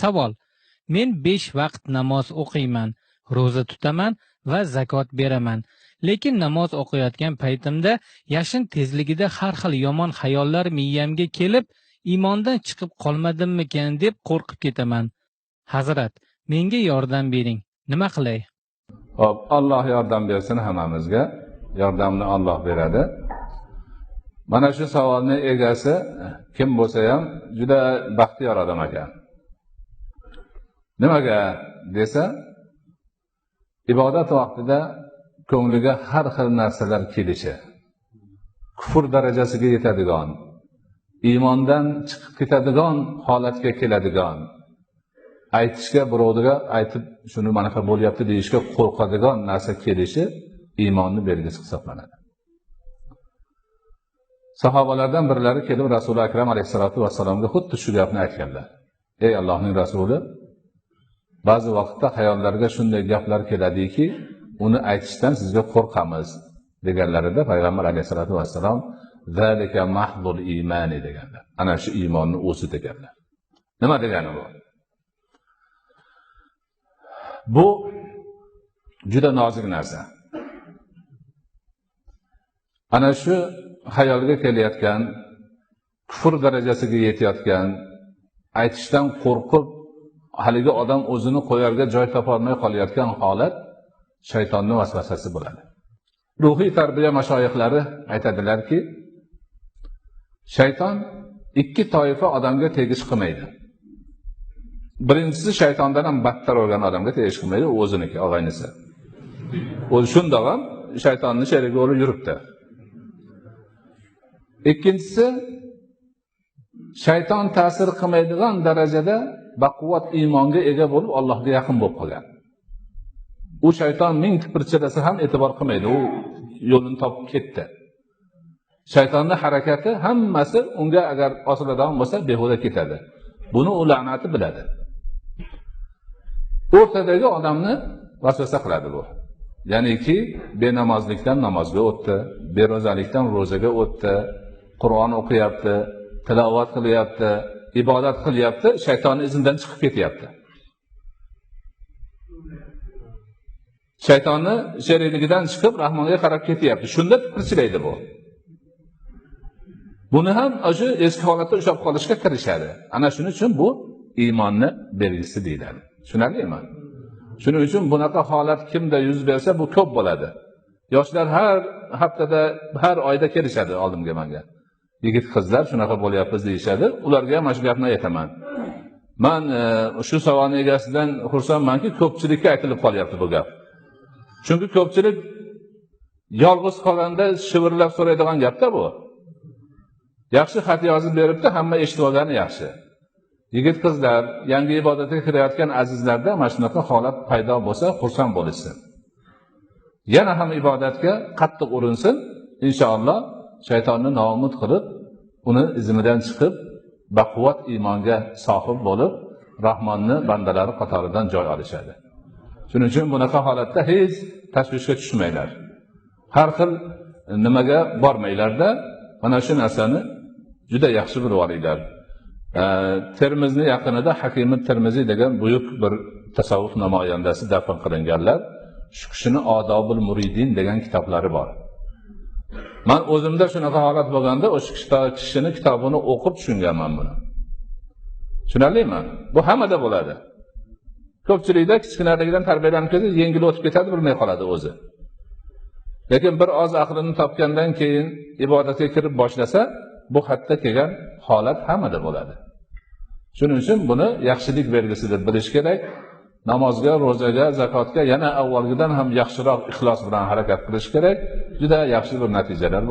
savol men besh vaqt namoz o'qiyman ro'za tutaman va zakot beraman lekin namoz o'qiyotgan paytimda yashin tezligida har xil yomon xayollar miyamga kelib iymondan chiqib qolmadimmikan deb qo'rqib ketaman hazrat menga yordam bering nima qilay Hop, Alloh yordam bersin hammamizga. Yordamni Alloh beradi. Mana shu savolni egasi kim bo'lsa ham juda baxtiyor odam ekan. Nimaga desa, ibodat vaqtida ko'ngliga har xil narsalar kelishi, kufr darajasiga yetadigan, iymondan chiqib ketadigan holatga keladigan, aytishga birovga aytib shuni manaqa bo'lyapti deyishga qo'rqadigan narsa kelishi iymonni belgisi hisoblanadi. Sahobalardan birlari kelib rasuli akram alayhissalotu vassalomga xuddi shu gapni aytganlar. Ey allohning rasuli ba'zi vaqtda hayollarga shunday gaplar keladiki uni aytishdan sizga qo'rqamiz deganlarida payg'ambar alayhissalotu vassalom zalika mahdul imani deganlar. Ana shu iymonni o'zi deganlar. Nima degani bu? Bu juda nozik narsa. Ana shu hayolga kelayotgan kufr darajasiga yetayotgan aytishdan qo'rqib haligi odam o'zini qo'yarga joy topolmay qolayotgan holat shaytonni vasvasasi bo'ladi. Ruhiy tarbiya mashoyihlari aytadilarki shayton ikki toifa odamga tegish qilmaydi. Birinchisi shaytondan ham battar bo'lgan odamga tegish qilmaydi u o'ziniki og'aynisi. O'zi shundoq ham shaytonni sherigi bo'lib yuribdi. Ikkinchisi shayton ta'sir qilmaydigan darajada baquvvat iymonga ega bo'lib allohga yaqin bo'lib qolgan. U shayton ming tipirchilasa ham e'tibor qilmaydi u yo'lini topib ketdi. Shaytonni harakati hammasi unga agar osiladigan bo'lsa behuda ketadi. Buni u la'nati biladi. O'rtadagi odamni vasvasa qiladi bu. Ya'niki benamozlikdan namozga o'tdi bero'zalikdan ro'zaga o'tdi qur'on o'qiyapti tilovat qilyapti ibodat qilyapti shaytonni izidan chiqib ketyapti. Shaytonni sherikligidan chiqib rahmonga qarab ketyapti. Shunda tipirchilaydi bu. Buni ham shu eski holatda ushlab qolishga kirishadi. Ana shuning uchun bu iymonni belgisi deyiladi. Tushunarlimi shuning uchun bunaqa holat kimda yuz bersa bu ko'p bo'ladi. Yoshlar har haftada har oyda kelishadi oldimga manga. Yigit qizlar shunaqa bo'lyapmiz deyishadi. Ularga ham mana shu gapni aytaman. Man e, shu savolni egasidan xursandmanki ko'pchilikka aytilib qolyapti bu gap. Chunki ko'pchilik yolg'iz qolganda shivirlab so'raydigan gapda bu. Yaxshi xat yozib beribdi hamma eshitib olgani yaxshi. Yigit qizlar yangi ibodatga kirayotgan azizlarda mana shunaqa holat paydo bo'lsa xursand bo'lishsin yana ham ibodatga qattiq urinsin inshaalloh shaytonni noumid qilib uni izmidan chiqib baquvvat iymonga sohib bo'lib rahmonni bandalari qatoridan joy olishadi. Shuning uchun bunaqa holatda hech tashvishga tushmanglar. Har xil nimaga bormanglarda mana shu narsani juda yaxshi bilib olinglar termizni yaqinida hakimi termiziy degan buyuk bir tasavvuf namoyandasi dafn qilinganlar shu kishini odobul muridin degan kitoblari bor. Man o'zimda shunaqa holat bo'lganda o'sha kishini kitobini o'qib tushunganman buni. Tushunarlimi? Bu hammada bo'ladi. Ko'pchilikda kichkinaligidan tarbiyalanib ketsa yengil o'tib ketadi bilmay qoladi o'zi. Lekin bir oz aqlini topgandan keyin ibodatga kirib boshlasa bu xatda kelgan holat hammada bo'ladi. Shuning uchun buni yaxshilik belgisi deb bilish kerak. Namozga ro'zaga zakotga yana avvalgidan ham yaxshiroq ixlos bilan harakat qilish kerak. Juda yaxshi bir natijalar bo'ladi